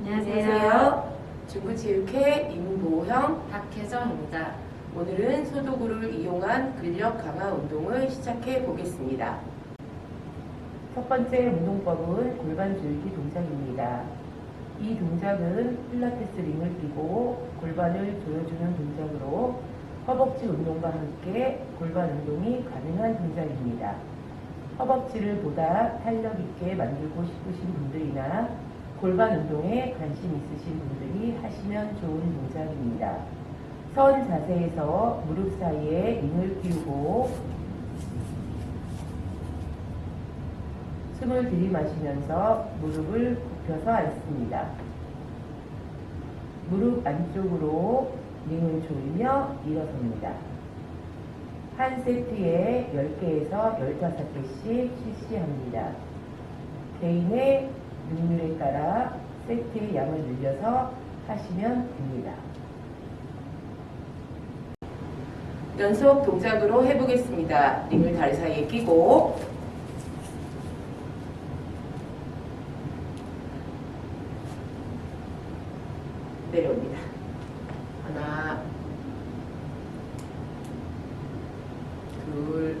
안녕하세요. 중부체육회 임보형 박혜정입니다. 오늘은 소도구를 이용한 근력 강화 운동을 시작해 보겠습니다. 첫 번째 운동법은 골반 조이기 동작입니다. 이 동작은 필라테스 링을 끼고 골반을 조여주는 동작으로 허벅지 운동과 함께 골반 운동이 가능한 동작입니다. 허벅지를 보다 탄력 있게 만들고 싶으신 분들이나 골반 운동에 관심 있으신 분들이 하시면 좋은 동작입니다. 선 자세에서 무릎 사이에 링을 끼우고 숨을 들이마시면서 무릎을 굽혀서 앉습니다. 무릎 안쪽으로 링을 조이며 일어섭니다. 한 세트에 10개에서 15개씩 실시합니다. 개인의 능률에 따라 세트의 양을 늘려서 하시면 됩니다. 연속 동작으로 해보겠습니다. 링을 다리 사이에 끼고 내려옵니다. 하나, 둘,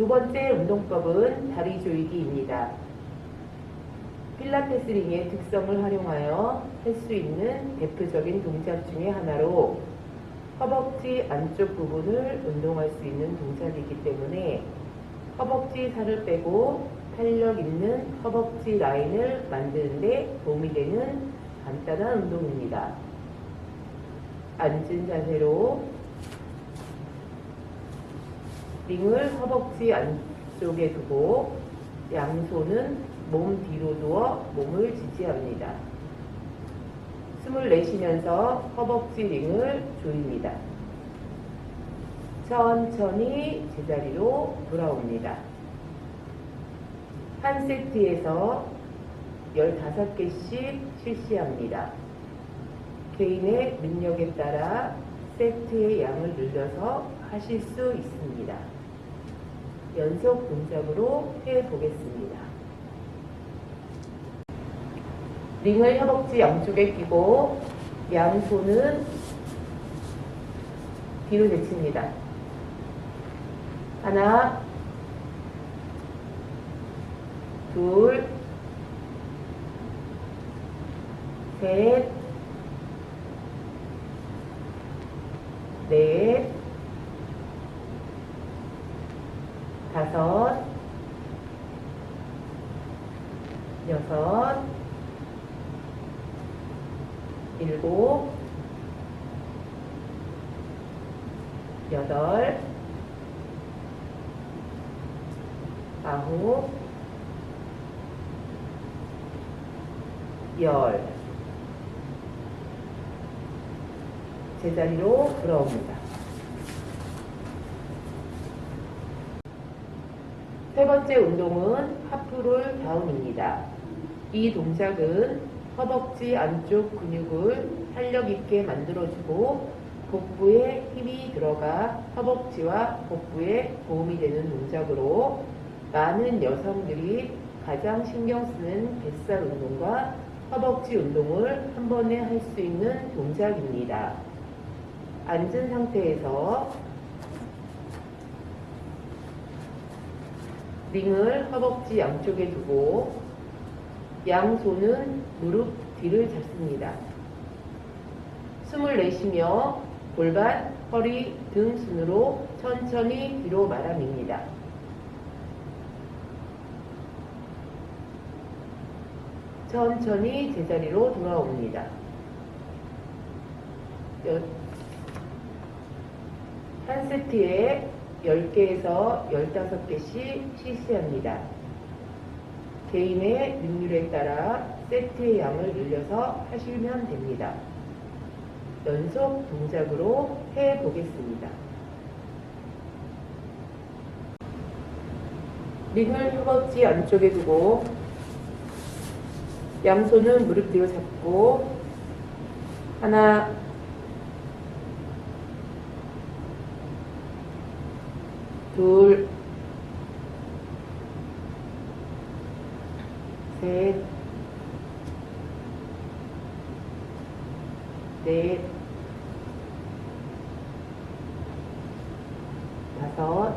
두 번째 운동법은 다리 조이기입니다. 필라테스 링의 특성을 활용하여 할 수 있는 대표적인 동작 중의 하나로 허벅지 안쪽 부분을 운동할 수 있는 동작이기 때문에 허벅지 살을 빼고 탄력 있는 허벅지 라인을 만드는데 도움이 되는 간단한 운동입니다. 앉은 자세로 링을 허벅지 안쪽에 두고 양손은 몸 뒤로 누워 몸을 지지합니다. 숨을 내쉬면서 허벅지 링을 조입니다. 천천히 제자리로 돌아옵니다. 한 세트에서 15개씩 실시합니다. 개인의 능력에 따라 세트의 양을 늘려서 하실 수 있습니다. 연속 동작으로 해 보겠습니다. 링을 허벅지 양쪽에 끼고 양손은 뒤로 제칩니다. 하나, 둘, 셋, 넷, 다섯, 여섯, 일곱, 여덟, 아홉, 열. 제자리로 돌아옵니다. 세 번째 운동은 하프롤 다운입니다. 이 동작은 허벅지 안쪽 근육을 탄력 있게 만들어주고 복부에 힘이 들어가 허벅지와 복부에 도움이 되는 동작으로 많은 여성들이 가장 신경 쓰는 뱃살 운동과 허벅지 운동을 한 번에 할 수 있는 동작입니다. 앉은 상태에서 링을 허벅지 양쪽에 두고 양손은 무릎 뒤를 잡습니다. 숨을 내쉬며 골반, 허리, 등 순으로 천천히 뒤로 말아밉니다. 천천히 제자리로 돌아옵니다. 여- 한 세트에 10개에서 15개씩 실시합니다. 개인의 능률에 따라 세트의 양을 늘려서 하시면 됩니다. 연속 동작으로 해 보겠습니다. 링을 허벅지 안쪽에 두고 양손은 무릎 뒤로 잡고 하나 둘 셋, 넷, 다섯,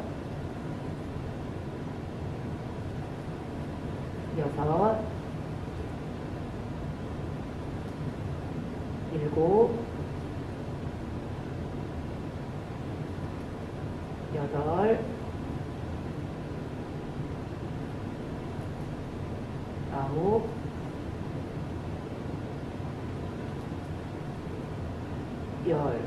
여섯, 일곱, 여덟, 아홉, 열.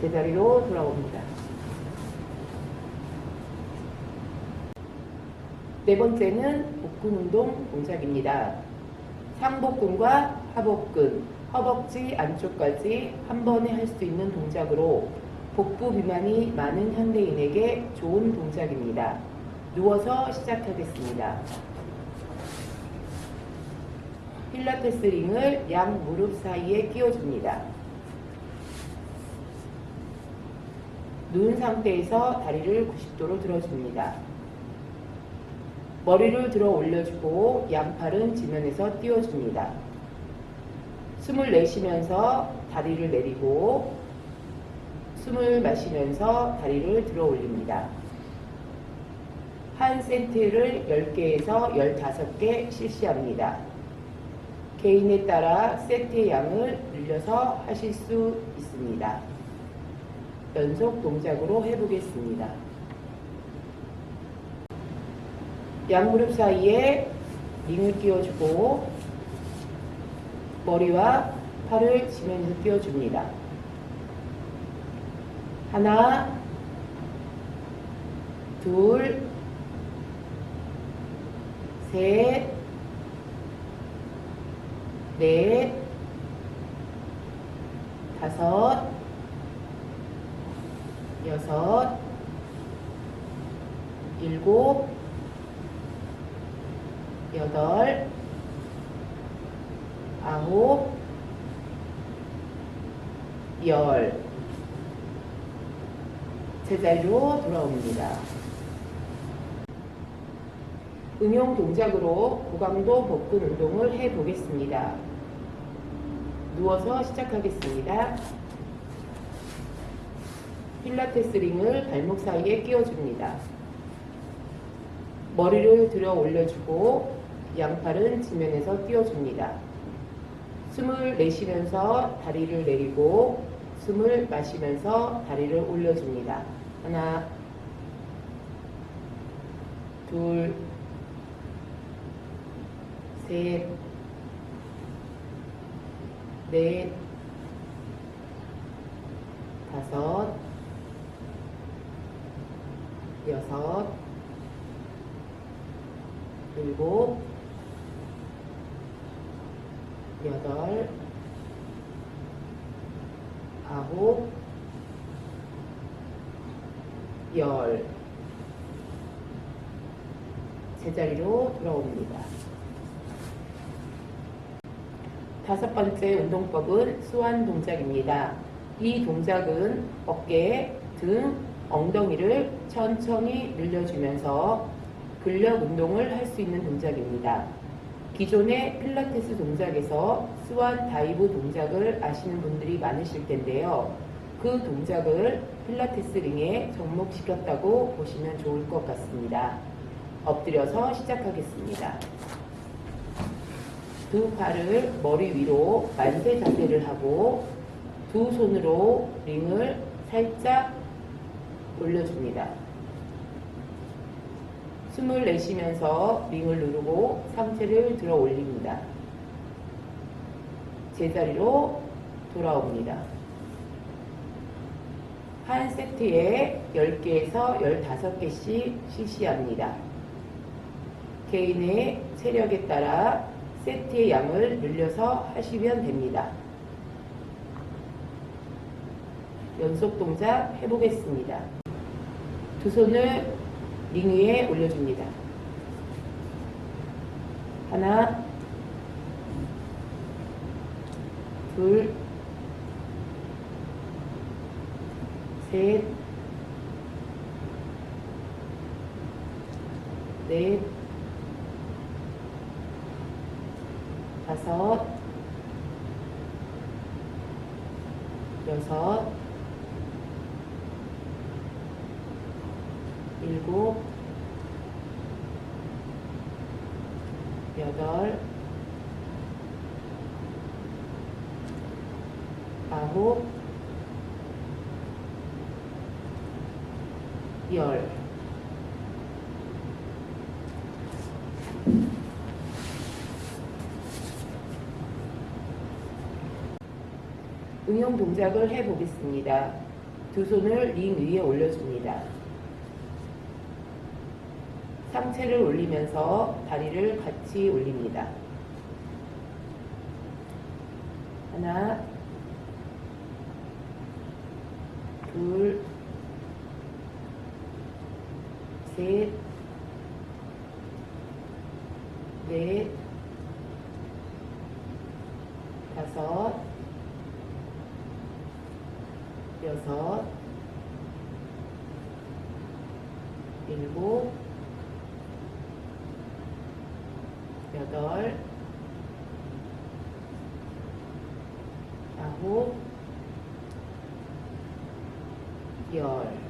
제자리로 돌아옵니다. 네 번째는 복근 운동 동작입니다. 상복근과 하복근, 허벅지 안쪽까지 한 번에 할 수 있는 동작으로 복부 비만이 많은 현대인에게 좋은 동작입니다. 누워서 시작하겠습니다. 필라테스 링을 양 무릎 사이에 끼워줍니다. 누운 상태에서 다리를 90도로 들어줍니다. 머리를 들어 올려주고 양팔은 지면에서 띄워줍니다. 숨을 내쉬면서 다리를 내리고 숨을 마시면서 다리를 들어 올립니다. 한 세트를 10개에서 15개 실시합니다. 개인에 따라 세트의 양을 늘려서 하실 수 있습니다. 연속 동작으로 해보겠습니다. 양무릎 사이에 링을 끼워주고 머리와 팔을 지면에서 끼워줍니다. 하나, 둘, 셋, 넷, 다섯, 여섯, 일곱, 여덟, 아홉, 열. 제자리로 돌아옵니다. 응용 동작으로 고강도 복근 운동을 해 보겠습니다. 누워서 시작하겠습니다. 필라테스 링을 발목 사이에 끼워줍니다. 머리를 들어 올려주고 양팔은 지면에서 띄워줍니다. 숨을 내쉬면서 다리를 내리고 숨을 마시면서 다리를 올려줍니다. 하나, 둘, 셋, 넷, 다섯, 여섯, 일곱, 여덟, 아홉, 열. 제자리로 돌아옵니다. 다섯 번째 운동법은 수완 동작입니다. 이 동작은 어깨, 등, 엉덩이를 천천히 늘려주면서 근력 운동을 할 수 있는 동작입니다. 기존의 필라테스 동작에서 스완 다이브 동작을 아시는 분들이 많으실 텐데요. 그 동작을 필라테스 링에 접목시켰다고 보시면 좋을 것 같습니다. 엎드려서 시작하겠습니다. 두 팔을 머리 위로 만세 자세를 하고 두 손으로 링을 살짝 올려줍니다. 숨을 내쉬면서 링을 누르고 상체를 들어 올립니다. 제자리로 돌아옵니다. 한 세트에 10개에서 15개씩 실시합니다. 개인의 체력에 따라 세트의 양을 늘려서 하시면 됩니다. 연속 동작 해보겠습니다. 두 손을 링 위에 올려줍니다. 하나, 둘, 셋, 넷, 다섯, 여섯, 일곱, 여덟, 아홉, 열. 응용 동작을 해보겠습니다. 두 손을 링 위에 올려줍니다. 상체를 올리면서 다리를 같이 올립니다. 하나, 둘, 셋, 넷, 다섯, 여섯, 일곱, 여덟, 아홉, 열.